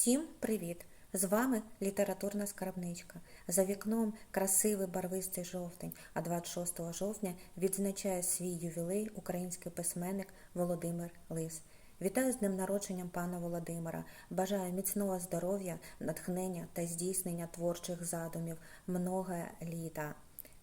Всім привіт! З вами літературна скарбничка. За вікном красивий барвистий жовтень, а 26 жовтня відзначає свій ювілей український письменник Володимир Лис. Вітаю з днем народженням пана Володимира. Бажаю міцного здоров'я, натхнення та здійснення творчих задумів много літа.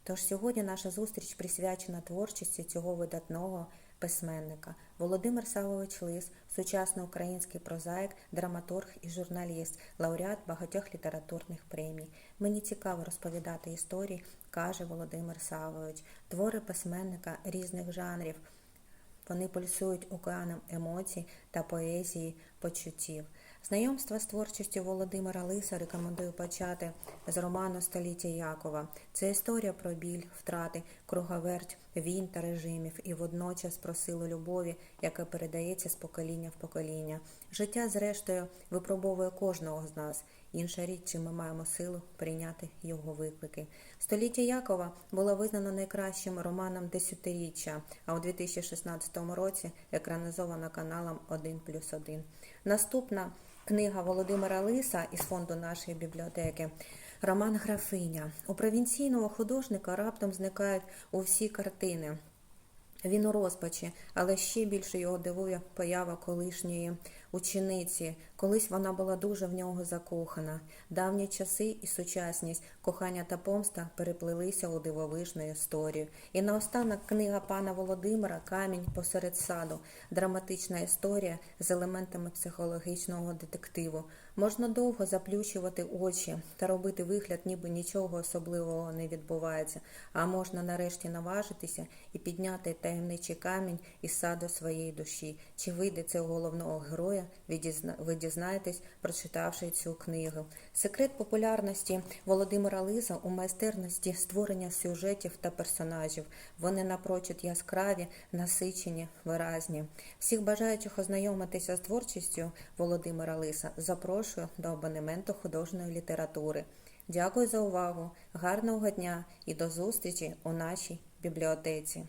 Тож сьогодні наша зустріч присвячена творчості цього видатного письменника. Володимир Савович Лис, сучасний український прозаїк, драматург і журналіст, лауреат багатьох літературних премій. Мені цікаво розповідати історії, каже Володимир Савович, твори письменника різних жанрів. Вони пульсують океаном емоцій та поезії почуттів. Знайомство з творчістю Володимира Лиса рекомендую почати з роману Століття Якова. Це історія про біль, втрати, круговерть, війн та режимів і водночас про силу любові, яка передається з покоління в покоління. Життя, зрештою, випробовує кожного з нас. Інша річ, чи ми маємо силу прийняти його виклики. Століття Якова було визнано найкращим романом десятиріччя, а у 2016 році екранізовано каналом 1 плюс 1. Наступна книга Володимира Лиса із фонду нашої бібліотеки. Роман Графиня. У провінційного художника раптом зникають усі картини. Він у розпачі, але ще більше його дивує поява колишньої учениці. Колись вона була дуже в нього закохана. Давні часи і сучасність, кохання та помста переплилися у дивовижну історію. І наостанок книга пана Володимира Камінь посеред саду, драматична історія з елементами психологічного детективу. Можна довго заплющувати очі та робити вигляд, ніби нічого особливого не відбувається, а можна нарешті наважитися і підняти таємничий камінь із саду своєї душі. Чи вийде це у головного героя, ви дізнаєтесь, прочитавши цю книгу. Секрет популярності Володимира Лиза у майстерності створення сюжетів та персонажів. Вони напрочуд яскраві, насичені, виразні. Всіх бажаючих ознайомитися з творчістю Володимира Лиса запрошую до абонементу художньої літератури. Дякую за увагу, гарного дня і до зустрічі у нашій бібліотеці.